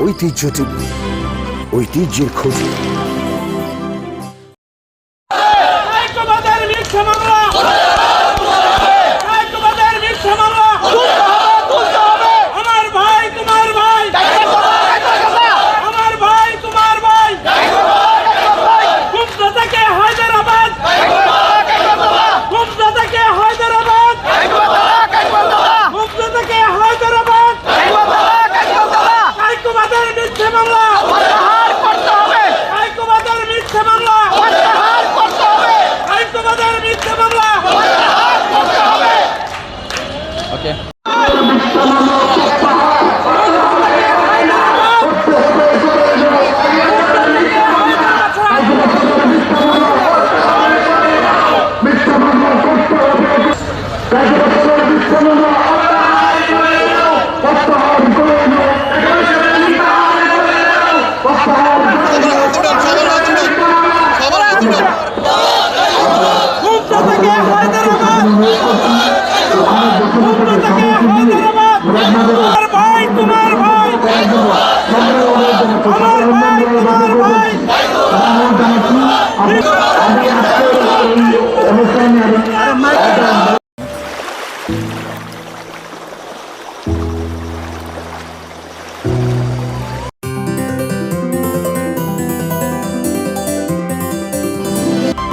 ঐতিহ্য ঐতিহ্যের খোঁজে মিথ্যা মামলা হাইকমান্ডের মিথ্যা মামলা হাইকমান্ডের মিথ্যা মামলা গুপ্ত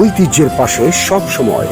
ঐতিহ্যের পাশে সব সময়।